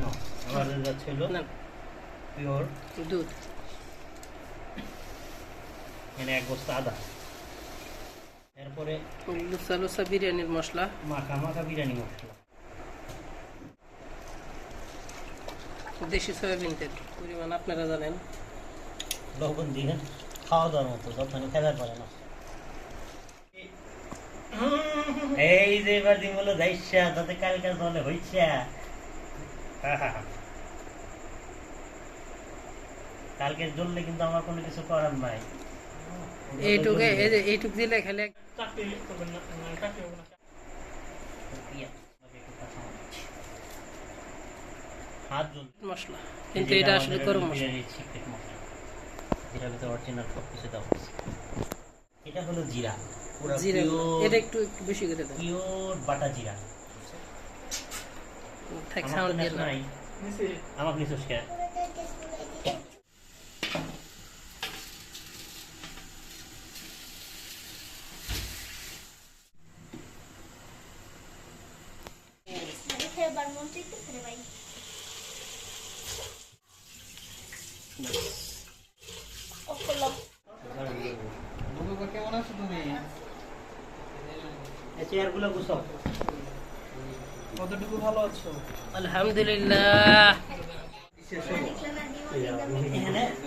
নাও, আমাদের যাচ্ছে হলো পিওর। দুধ। এখানে এক বস্তা আদা। এরপরে লুচা লুচা বিরিয়ানির মশলা। মাখা মাখা বিরিয়ানি মশলা। দেশি সয়াবিন তেল। পরিমাণ আপনারা জানেন। লবণ দিবেন খাওয়া দাওয়ার মতো যতখানি খেলার পারে না। এই যে এবার দিন বলো যাইছা তাতে কালকে দলে হইছে কালকে জ্বললে কিন্তু আমার কোনো কিছু করার নাই। এইটুকু এইটুক দিলে খেলে হাত মশলা কিন্তু এটা আসলে গরম মশলা। ভিতরে অরিজিনাল সব কিছু দেওয়া এটা হলো জিরা। জিরা এটা একটু একটু বেশি করে দেন pure বাটা জিরা। থাক সাউন্ড দিয়ে নাই কে মন কেমন আছো তুমি এই চেয়ারগুলো গুছাও। কতটুকু ভালো আছো? আলহামদুলিল্লাহ।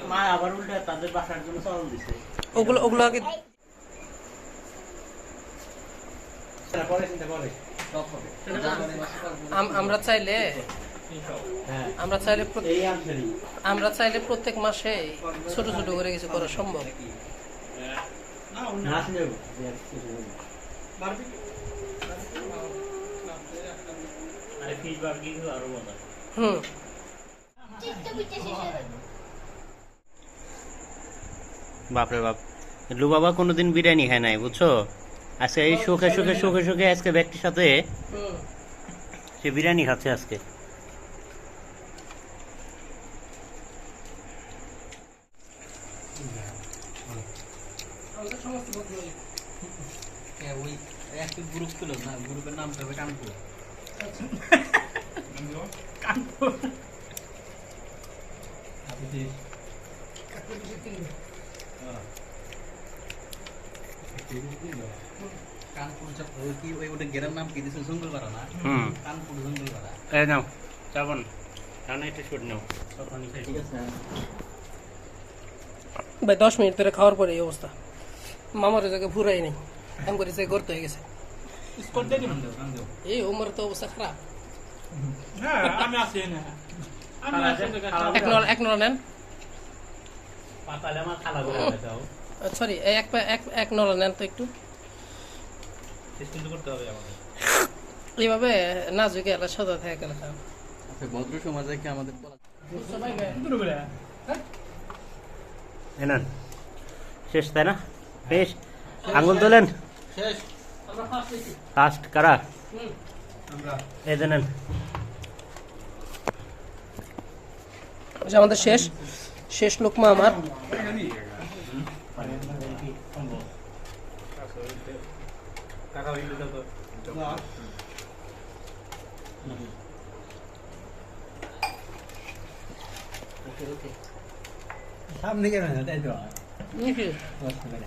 মা আবার উল্টা তাদের বাসার জন্য চাউল দিছে। ওগুলো ওগুলো আগে পরে চিন্তা করে। আম- আমরা চাইলে হ্যাঁ। আমরা চাইলে প্রত্যেক- আমরা চাইলে প্রত্যেক মাসে ছোট ছোট করে কিছু করা সম্ভব। না হুম। চিত্ত পিঠে শেষ হয়ে যাবে বাপরে বাপ। লু বাবা কোনোদিন বিরিয়ানি খায় নাই বুঝছ? আজকে এই সুখে সুখে সুখে সুখে আজকে ব্যক্তির সাথে সে বিরিয়ানি খাচ্ছে আজকে। বন্ধু ওই একটা গ্রুপ ছিল না গ্রুপের নামটা হবে কানপুর। কানপুর চাপ- ওই কি ওই ওটা গেরার নাম কি দিয়েছে জঙ্গলপাড়া না হুম কানপুর জঙ্গলপাড়া এই নাও চাবন কারণ এটা শুট নাও ঠিক আছে ভাই দশ মিনিট ধরে খাওয়ার পরে এই অবস্থা মামার ওই জায়গায় ফুরাই নেই এম করে সে গর্ত হয়ে গেছে কান্দেও, কান্দেও। এই ওমর তো অবস্থা খারাপ এক নল নেন। পাতালে আমার খালা করে দাও সরি এক এক এক নল নেন তো একটু। করতে হবে এইভাবে না এলা সদা থাকে গেলে আচ্ছা, ভদ্র সমাজে কি আমাদের শেষ তাই না? বেশ। আঙুল তোলেন। শেষ। ফার্স্ট কারা? হুম। এই যে নেন আচ্ছা, আমাদের শেষ শেষ লোকমা আমার সামনে কেন তাই তো নাকি? দশ টাকা